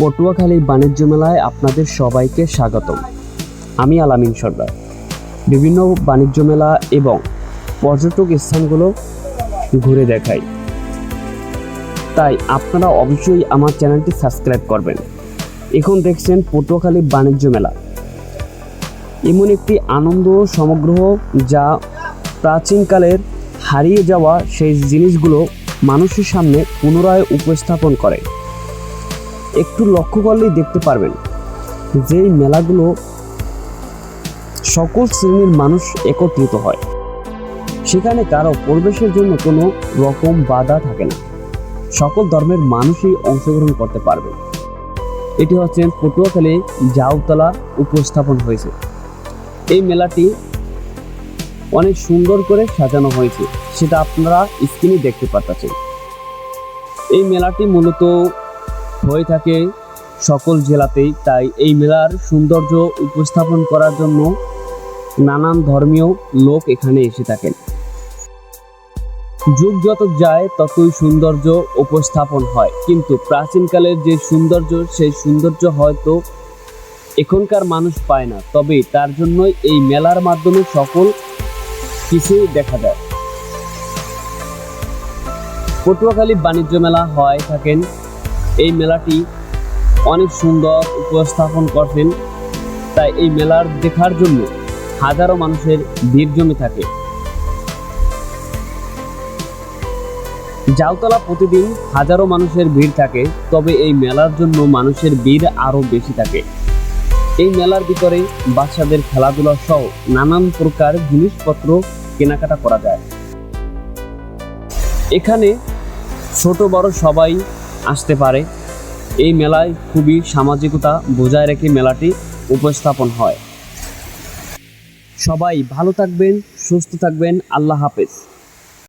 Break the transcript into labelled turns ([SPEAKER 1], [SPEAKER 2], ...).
[SPEAKER 1] পটুয়াখালী বাণিজ্য মেলায় আপনাদের সবাইকে স্বাগতম। আমি আলামিন সর্দার। বিভিন্ন বাণিজ্য মেলা এবং পর্যটক স্থানগুলো ঘুরে দেখাই। তাই আপনারা অবশ্যই আমার চ্যানেলটি সাবস্ক্রাইব করবেন। এখন দেখছেন পটুয়াখালী বাণিজ্য মেলা। এমন একটি আনন্দ সমগ্র যা প্রাচীনকালের হারিয়ে যাওয়া সেই জিনিসগুলো মানুষের সামনে পুনরায় উপস্থাপন করে। একটু লক্ষ্য করলেই দেখতে পারবেন যে এই মেলাগুলো সকল শ্রেণির মানুষ একত্রিত হয়। সেখানে কারও প্রবেশের জন্য কোনো রকম বাধা থাকে না। সকল ধর্মের মানুষই অংশগ্রহণ করতে পারবে। এটি হচ্ছে পটুয়াখালী জাউতলা উপস্থাপন হয়েছে। এই মেলাটি অনেক সুন্দর করে সাজানো হয়েছে। সেটা আপনারা স্ক্রিনে দেখতে পাচ্ছেন এই মেলাটি মূলত হয়ে থাকে সকল জেলাতেই। তাই এই মেলার সৌন্দর্য উপস্থাপন করার জন্য নানান ধর্মীয় লোক এখানে এসে থাকেন। যুগ যত যায়, ততই সৌন্দর্য উপস্থাপন হয়। কিন্তু প্রাচীনকালের যে সৌন্দর্য, সেই সৌন্দর্য হয়তো এখনকার মানুষ পায় না। তবে তার জন্যই এই মেলার মাধ্যমে সকল কিছুই দেখা যায়। পটুয়াখালী বাণিজ্য মেলা হয় থাকেন এই মেলাটি অনেক সুন্দর উপস্থাপন করছেন। তাই এই মেলার দেখার জন্য হাজারো মানুষের ভিড় জমে থাকে। জাউতলা প্রতিদিন হাজারো মানুষের ভিড় থাকে, তবে এই মেলার জন্য মানুষের ভিড় আরও বেশি থাকে। এই মেলার ভিতরে বাচ্চাদের খেলাধুলা সহ নানান প্রকার জিনিসপত্র কেনাকাটা করা যায়। এখানে ছোট বড় সবাই আসতে পারে। এই মেলায় খুবই সামাজিকতা বজায় রেখে মেলাটি উপস্থাপন হয়। সবাই ভালো থাকবেন, সুস্থ থাকবেন, আল্লাহ হাফেজ।